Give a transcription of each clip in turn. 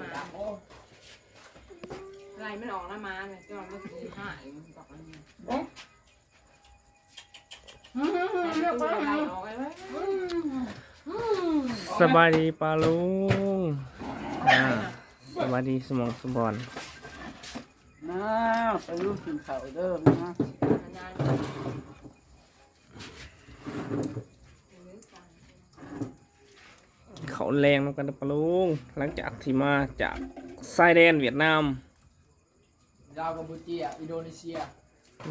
น้ำมาไรไม่ออกน้ำมาเนี่ยจะมันสีหายมันบอกมันนี่เลือกไปไหนออกไปไหมสบายดีปาลุงอ่าสบายดีสมองสมบอนน้าไปลูกกินข้าวเด้อนะ เขา แรงน้ำกันนะปาลุงหลังจากที่มาจากชายแดนเวียดนาม ลาวกัมพูชีอะอินโดนีเซีย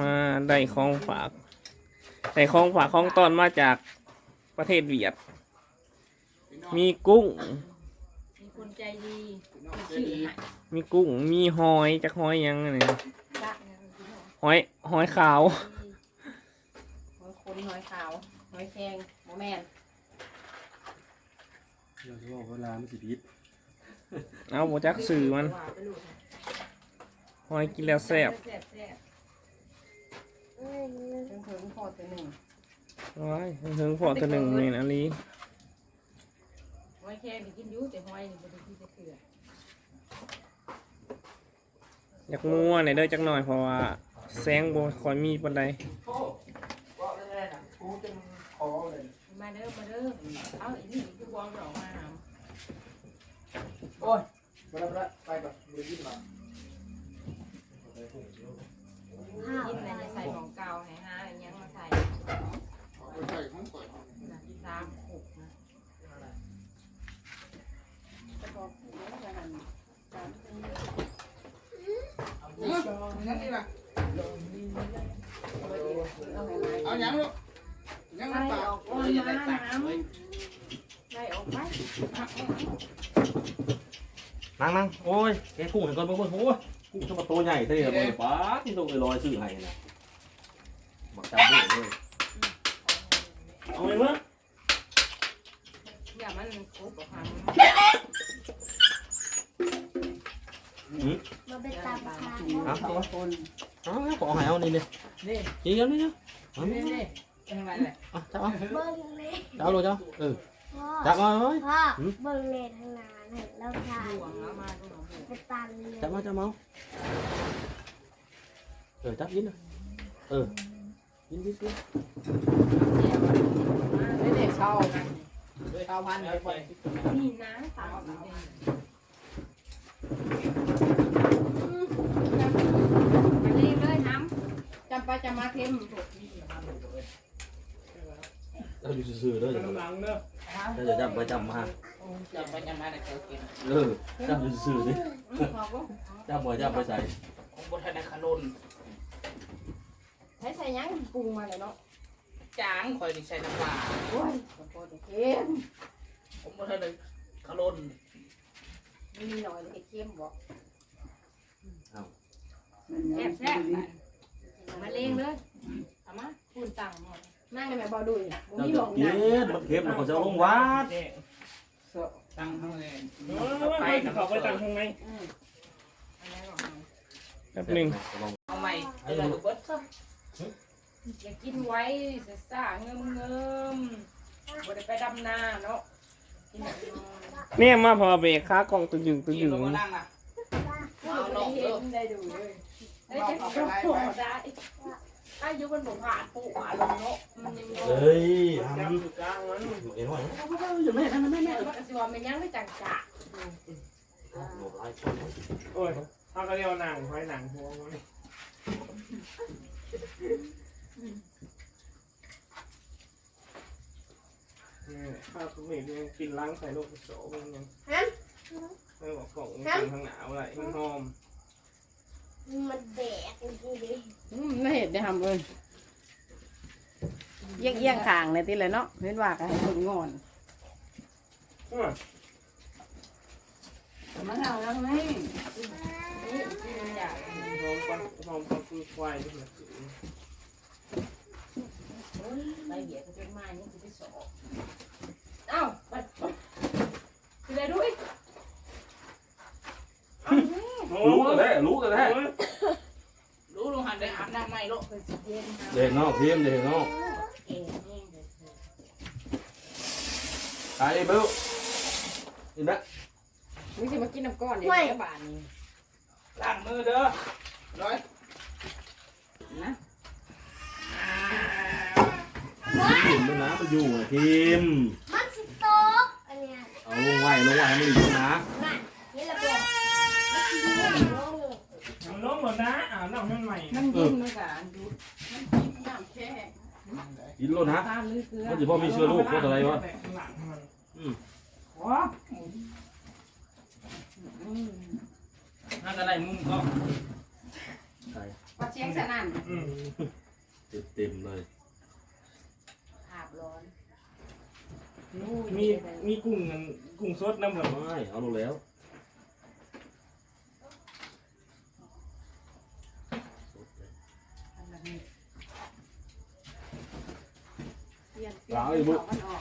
มาได้ของฝากได้ของฝากของตอนมาจากประเทศเวียด มีกุ้ง มีคนใจดีชื่อหายมีกุ้ง มีหอยจากหอยหยังไงละเนี่ยมันกินหรอหอยหอยขาวหอยคนหอยขาวหอยแครงโมแมน เราจะบอกเวลาไม่สิพิษเอาโบจักสื่อมันหอยกินแล้วแซ่บแซ่บแซ่บเพิ่งเพิ่งพอตัวหนึ่งว้ายถึงพอตัวหนึ่งนี่นะลีหอยแครงกินยูแต่หอยนี่บ่ได้กินจะเกลืออยากมัวในอยเด้อจักหน่อยเพราะว่าแสงบ่คอยมีปันใดโอ้บอกได้ๆนะกูจะขอเลยมาเด้อมาเด้อเอาอีนี่คือวางดอกมา หาโอ้ยไปแล้วไปแล้วไปก่อนดูยิ้มมายินอะไรใส่ของเก่าไหนฮะยังมาใส่ใส่ทั้งก่อนสามหกนะนั่นนี่ล่ะเอาหยังลูกยังไล่มันปากออกโอ้มายอย่าได้น้ตักเลยำไล่ออกไป นั่งนั่งโอ้ยแกกุ้งเห็นก่อนเบิ่งเบิ่งโอ้ยกุ้งทำไมตัวใหญ่เท่เลยมันป้าที่ตัวลอยซื้อให้นะบักจำด้วยเลยเอาไปมั้งอย่ามันครบกับความมาไปตามทางเอาเอาคนเอาขอหายเอานี่เนี่ยนี่จีกันนี่เนาะเอานี่นี่ทำไมเลยเอาจับเอาเบิ้งเลยจับเอาเลยจ้าเออพ่อ จับเอาเลยพ่อเบิ้งเลยทางนานเห็นแล้วถ่ายห่วงแล้วมาตรงหนองบัวไปตามเลยจับมาจับเอาเออจับยินนะเออยินยินยินนี่นี่เช่าเช่าพันไปนี่นะสาวสาวมาเล่นเลยน้ำจำไปจำมาเค็มถูกเราอยู่ซื่อๆเด้ออย่าหลังเด้อ เราจะจับไปจับมาจะไปยังไงนะเจ้ากินเออจับอยู่ซื่อๆดิขอบคุณจับไปจับไปใส่ของบนธนาคารนุนใช้ใส่ยังปรุงมาเลยเนาะจางคอยดิใส่น้ำปลาโอ้ยขอโทษเค็มผมบนธนาคารนุนมีหน่อยเลยเค็มบอกแซ่แซ่บบแซ่แซ่บบมาเล่งเลยเอามาพูนตังหมด นั่งในแม่บอดุยบ่เรามีจะหลงกินะนมันเค็มมันก็จะลงวัดตั้งข้างเลยไปเขาไปตั้งข้างในอะไรหรอกแป๊บหนึงเอาใหม่เดี๋ยวเราเบิดอย่ากินไว้จะซ่าเงิมเงิมบ่ได้ไปดำนาเนาะกินแบบนอนเนี่ยมาพอเบรกค้ากล้องตัวยึงตัวยืยึนงลงมานั่งอะเอาลงเห็นได้ดูเลยได้จะกระโปงได้ อายุมันบ่ผ่านปู่ผ่านลงเนาะมันยังเฮ้ยทจับอยู่กลางมันเอ็นหน่อยอยู่ไม่ได้ไม่ได้แม่ว่าสิว่ามันยังไม่จังจะโหดร้ายโอ้ยเขาก็เรียกว่าหนังหอยหนังพวงมันนี่ข้าวเหนียวยังกินล้างใส่ลูกโสมันยังไม่บอกของกินข้างหนาวอะไรมันหอม มันแดกจริงๆดิไม่เห็นได้ทำเลยเยี่ยงเยี่ยงขางเลยทีเลยเนาะเห็นว่าก็ให้คนงอนอื้อมันเอาแล้วไงนี่กินอยากหอมปลาหอมปลาคือควายด้วยนะไปเหยียดเป็นมานี่คือไปสอบเอ้าบัดคือได้ด้วย รู้กันแท้รู้กันแท้รู้ลงหั นได้อาบน้ำไหมลูกเป็นสิเย็นฮะเด็กนอกทีมเด็กนอกเอ๋นี่เด้อตายเบิ้ลเห็นไหมมึงจะมากินน้ำก้อนเดี๋ยวแค่บาทนี้ล้างมือเด้อร้อยนะทีมด้วยนะมันอยู่อะทีมมันสิตกอันเนี้ยเอาลงไว้ลงไว้ให้มันอยู่นะน่ะนี่ละบอกมันสิอยู่ลง มันล้มหมดนะอ่าน้องมันใหม่มันยิ้มแล้วกันดูมันยิ้มน้ำแค่กินโลดนะตาลือเกลือมันจะพ่อมีเชื้อโรคโคตรอะไรวะข้างหลังมันว้าอืมถ้าอะไรมุมก็ใช่ปัดเชียงสนั่นอืมเต็มเต็มๆเลยภาพร้อน มีมีกุ้งนั่นกุ้งสดน้ำเหมือนไม่เอาลงแล้ว เป ลี่ยนเปลี่ยนเของมันออก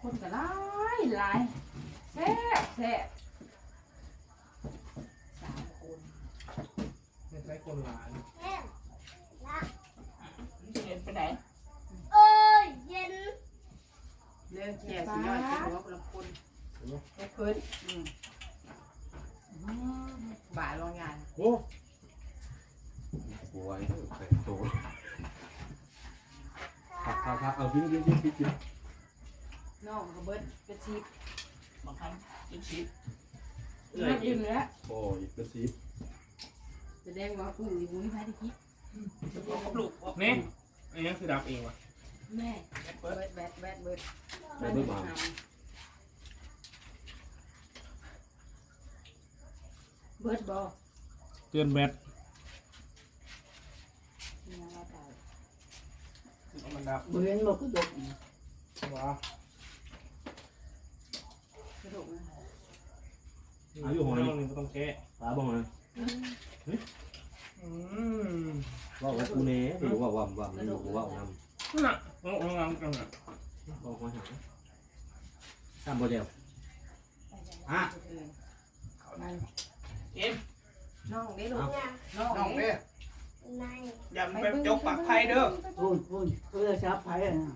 คนก็หลายหลายแซ่บแซ่บสามคนไม่ใช่คนหลานเห็นไปไหนเอ้ยเย็นเรื่องแก่สิยอดที่หัวคนละคนไม่คืนอืมบ่ายโรงงานโอ้โหยไข่โตพักพักพักเอาทิ้งทิ้งทิ้งทิ้งทิ้งน้องก็เบิดกระชีพบางครั้งกินชิปน่ากินแล้วโอ้อีกกระซิบแสดงว่าผู้อยู่บุ้ยพายตะกี้บอกกับลูกบอกนี่อันนี้คือดับเองวะแม่เบิดแบดแบดเบิดไปเบิ่งมาเบิดบอเตือนแบต มันดับเห็นบอกก็ดกว้ากระดูกนะอายุของเรานี่ก็ต้องแก้ตาบ้างไหมอืมว่าว่ากูเน่หรือว่าว่าว่ามันอยู่ว่าเอานนั่นน่ะลงลงงานกันน่ะำบอกมาหาตามบ่เดียวอะ เอ็ม น้องได้ลูก เนี่ย น้อง น้อง ได้ เด้ ใน อย่าไปจกปากไข่เด้อ พูดพูดเพื่อชับไผ่อะนะ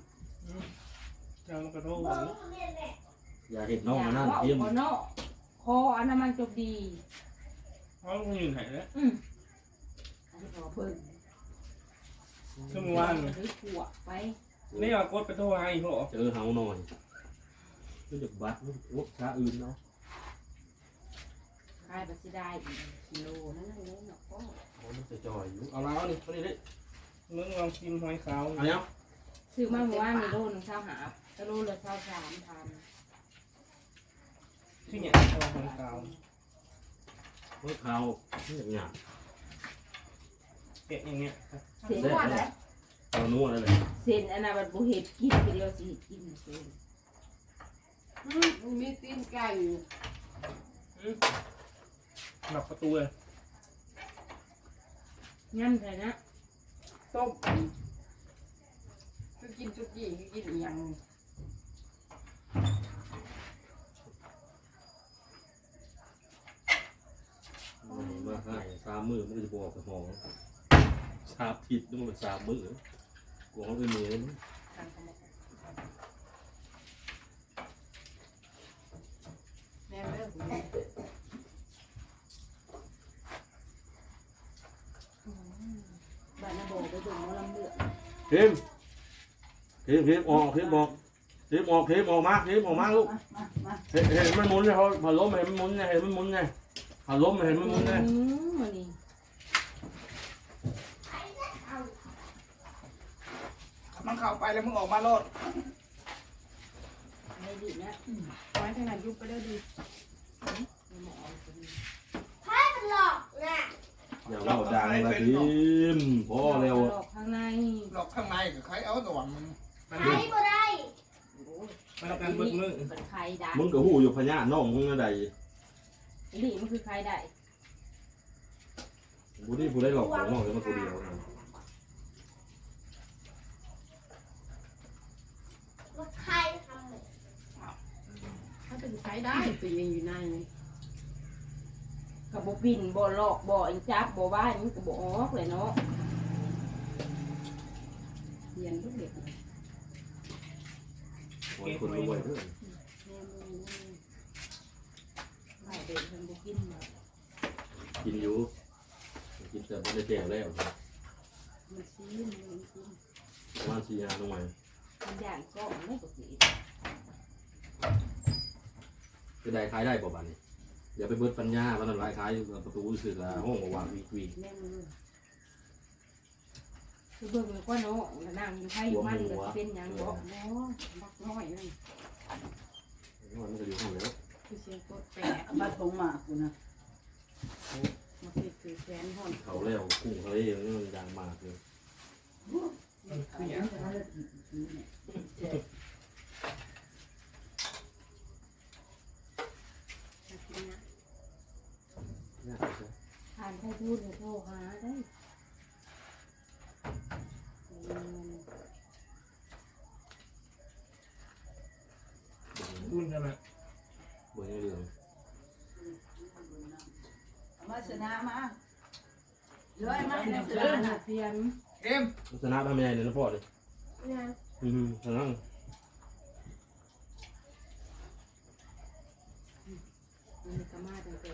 เจ้ามันกระโดดเบิ่งเรียนแหละอย่าเห็นน้องมานั่นเทีเทียมคอเนาะคออันนั้นมันจบดีเพราะมันยืนไหนแล้วอืมอันนี้พอเพิ่งช่วงวันหรือขวบไปนี่เอากดไปโทรหาอีกเหรอเจอเฮาหน่อยรู้จักบัตรโอ้ช้าอื่นเนาะขายบัตรสิได้อีกกิโลนั่นนั่นเลยเนาะก็โอ้มันจะจ่อยอยู่เอาแล้วนี่มานี่ดิมึงลองกินหอยขาวเอาเนี้ย ซื้อมาเมื่อวานนี่โลหนึงเช้าหาก็โลละเช้าสามพันที่เนี่ยเอาหอยขาวเมื่อข่าวนี่อย่างเงี้ยเกะอย่างเงี้ยเส้นอันนั้นเอานัวนั่นเลยเส้นอันนั้นมันบุเห็ดกินไปเดียวสิกินเส้นมันมีตีนไก่อยู่หลับประตูเลยย่ำใส่นะต้มคือ กินสุกี้คือกินอีหยังมาให้สามมือมันก็จะบอกกับหองสามทิศนึกว่าเป็นสามมือกลัวเขาเป็นมือเลยมั้งทางเขาบอกแม่เลิกแม่อืมบ้านนาโบไปถึงหมอลำเลือดเทม เทมเทมออกเทมออกเทมออกเทมออกมาเทมออกมาลูกมามาเห็นเห็นมันหมุนเลยเขาพอล้มเห็นมันหมุนไงเห็นมันหมุนไงพอล้มเห็นมันหมุนไงอืมมันนี่มันเข้าไปแล้วมึงออกมาโลดไม่ดีนะไว้ขนาดยุบไปแล้วดีหมอเอาไปดีให้มันหลอกน่ะอย่าเล่าดังละทีมพอเร็วหลอกข้างในหลอกข้างในกับใครเอาตัวมึงมัน ให้บ่ได้มันการเบิกมือเป็นใครได้มึงก็หูอยู่พญาน้องมึงอะไรนี่มันคือใครได้กูนี่กูได้หลอกของน้องเลยมาตัวเดียวนะรถใครทำเลยถ้าเป็นใครได้ตัวเองอยู่ในกับบ่บินบ่หลอกบ่อิจับบ่ว่ามันก็บ่ออกเลยเนาะเรียนทุกเด็ก คนคนรวยเพื่อนแม่เด็กมันบ่กินมากินอยู่กินแต่ไม่ได้แจ่วแล้วมันชี้มันกินประมาณสี่ห้าหน่วยมันอย่างก็ไม่ปกติจะได้ขายได้ป่ะบ้านนี้เดี๋ยวไปเบิดปัญญาวันนั้นรายขายประตูรู้สึกละห้องว่างวีกวี แม่มือ คือเบิ่งก็เนาะนั่งอยู่ไผอยู่มันก็เป็นหยังบ่เนาะบักน้อยนั่นมันก็อยู่ห้องแล้วคือเสียงกดแปะมาทงมากกูนะมาติดคือแขนห่อนเขาแล้วกุ้งทะเลนี่มันยางมากเลย คืออย่าง กินนะ เนี่ย ทานได้พูดเลยโทรหาได้อืม รุ่นใช่ไหม เบอร์ยังเหลือง มาชนะมาเลยมาเป็นเนี่เพื่เสืออนน่ะเพียนเอ็มชนะทำยังไงเนี่ยนะพ่อเลยนะอืมชนะมันก็มาตั้งแต่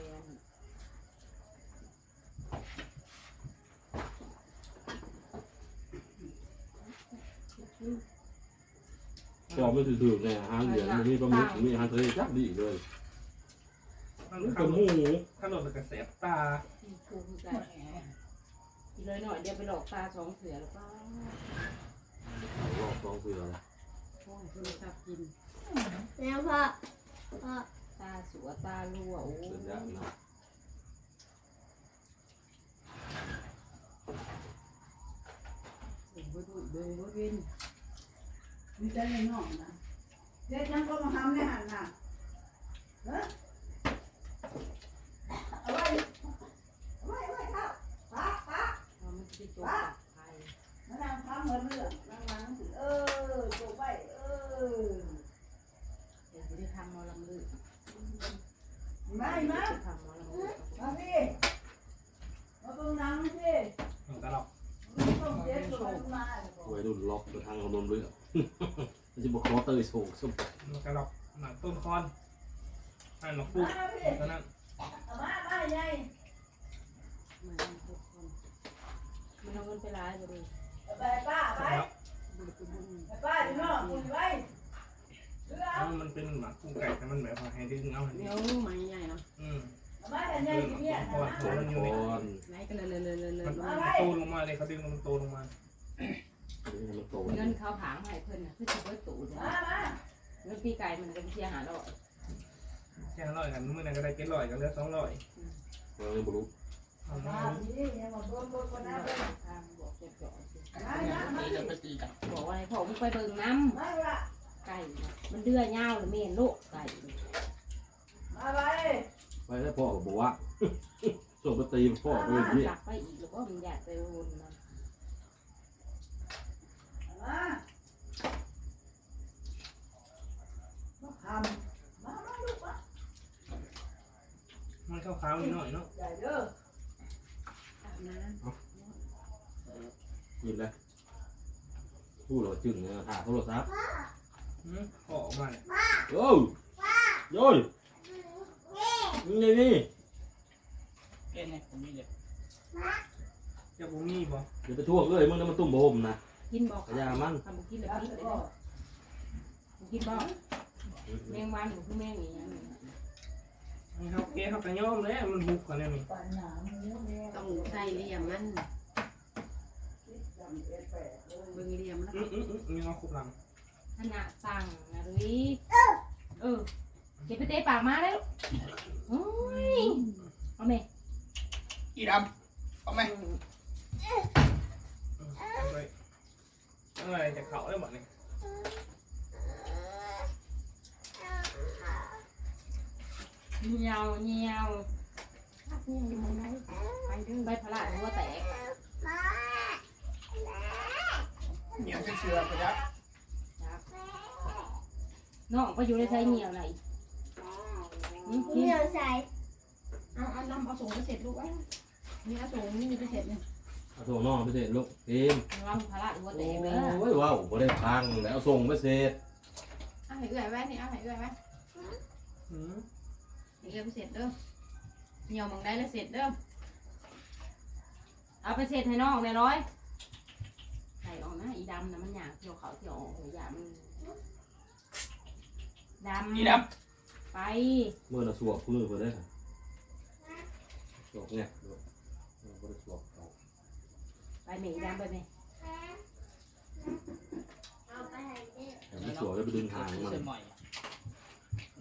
พอไม่ถือๆเนี่ยอาหารเหลืองมันมีปลาหมึกมีอาหารทะเลจักดีเลย มันนี่ขัเป็บนหมูขนมกระแสบตาภูมิใจอีกเลยหน่อยเดี๋ยวไปหลอกตาสองเสือแล้วก็รอบสองเสือโอ้ยคุณชอบกิน แล้วพ่อพ่อตาสัวตาลัวโอ้เสือยะนะยบ่ดูเบิ่งบ่เว้นมีแต่ในนอกนะเด็กยังก็มาทำในหันน่ะเฮ้ยเอาไว้เอาไว้เอาไว้ครับป้าป้า เอามันสิจบกับใคร มานั่งทำ เหมือนเรื่องนั่งนั่งสิเออโจไว้เออเดี๋ยวจะได้ทำมอลำลึกมาอีกมาจะทำมอลำลึกมาพี่มาเบิ่งหนังสิมันตลกต้องเจ็บตัวมันมาไว้รุ่นล็อกไปทางขนมเรือมันจะบอกคอเตยโศกสมมันกระดอกหนังต้นคอนอันหนกปุ๊กมาพี่ตอนนั้นเอามามาใหญ่มาทุกคนมันเอาเงินไปร้ายบ่ดีเอาไปป้าไป แล้ว บุญไปบุญ ไปป้าอยู่นอกคุยไว้เรือเอา มันเป็นหมั กกุ้งไก่แต่มันแบบว่าให้ดึงเอาอันเดี๋นี้ยวไม้ใหญ่เนาะอืมเอามาแต่ใหญ่ที่เนี่ยเพราะว่าตัวมันอยู่ก่ในอนไหนกันเลยเลยเลยเลยเลยมันโตลงมาเลยเขาดึงมันโตลงมานี่มันโตเงินเขาผางให้เพิ่นน่ะคือสิเบิดตู่เลยมามาเงินปีไก่มันก็เสียหาดอกแค่ร้อยกันเมื่อนั้นก็ได้เจ็ดร้อยกันเหลือสองร้อยเราไม่รู้เอามามาพี่เนี่ยมาเบิ่งเบิ่งคนนั้นเบิ่งทางบอกเจ่อๆสิมามามาบอกว่าให้พ่อมึงไปเบิ่งน้มาละำ ไก่น่ะมันเดือยาวหรือเมนลูกไก่มาไปไปแล้วพ่อก็บอกว่า ส่งไปตีพ่อไปเลยเนี่ยจักไปอีกหรือว่ามันอยากไปวนมันมามาทำมามาลูกมามันขาวๆนิดหน่อยเนาะใหญ่เด้ออาบน้ยินเลยพูดเราจึงเนี่ยหาโทรศัพท์ ขอมาเนี่ยโอ้ยโย้ยนี่นี่เอ็นี่ผมมีเลยจะบุมีบ่เดี๋ยวไปทั่วเลยมึงน้ำมันตุ่มบ่มนะกินบอกกระยามันทำกินเลยรับปิดไปเลยบ่กินบอกแมงวันหรือแมงอีหยังมันเขาเกเขากระย่อมเลยมันบุกกันเลยนี่ต้องใส่เหลี่ยมมันเอ็ดแปดเลยเบิ่งเหลี่ยมแล้วอืมอืมอืมมีมาคุบหลัง ขนาดสั่งนะลุยเออเก็บไปเตะปากมาแล้วโอ้ยเอาไหมอีดำเอาไหมอืมเอาไปเอาอะไรจะเขาได้หมดเนี่ยเงียวเงียวไปดึงใบพละหัวแตกเหนียวเชื่อๆไปยัก น้องไปอยู่ในไซเงียวไหนอืมนี่เราใส่เอาเอาลำเอาส่งไปเสร็จลูกไว้นี่เอาส่งนี่ไปเสร็จเลยเอาส่งน้องไปเสร็จลูกเอ็มลำพละหัวแตโอ้กเลยยว้าวบ่ได้พังแล้วส่งไปเสร็จเอาให้เอื้อยไว้นี่เอาให้เอื้อยไว้อืมเดี๋ยวไปเสร็จเด้อเหนียวมองได้แล้วเสร็จเด้อเอาไปเสร็จให้น้องเลยร้อยใส่ออกนะอีดำนะมันอยากเที่ยวเขาเที่ยวออกหัวยามัน ดำอีดับไปเมื่อเราสวกมือเพื่อได้ค่ะสวกเนี่ยเราไม่ได้สวกเอาไปเมย์ดำไปเมย์แต่ไม่สวกจะไปดึงหางมันเส้นหม่อย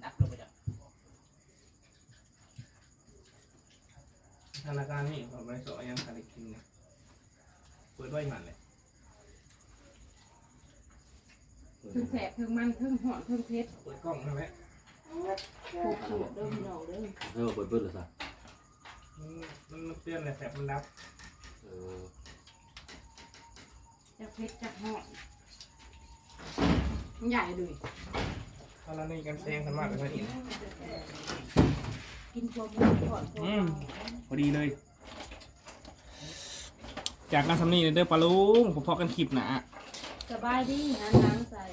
นักลงไปจ้ะธนาคารนี่ผมไม่สอยังขาดกินเนี่ยเปิดไว้หมันเลย ถึงแสบถึงมันถึงหอนถึงเพชรเปิดกล้องใช่ไหมผูกสูตรเด้อพี่น้องเด้อเออเปิดเปิดเลยสักมันมันเตือนเลยแสบมันรับเออจากเพชรจากหอนมันใหญ่เลยถ้าเราในกันแซงสามารถไปเห็นกินตัวมันก่อนอืมพอดีเลย จากการทำนี่เด้อปลาลุงผมพอกันคลิปหนา สบายดีนะล้างใส่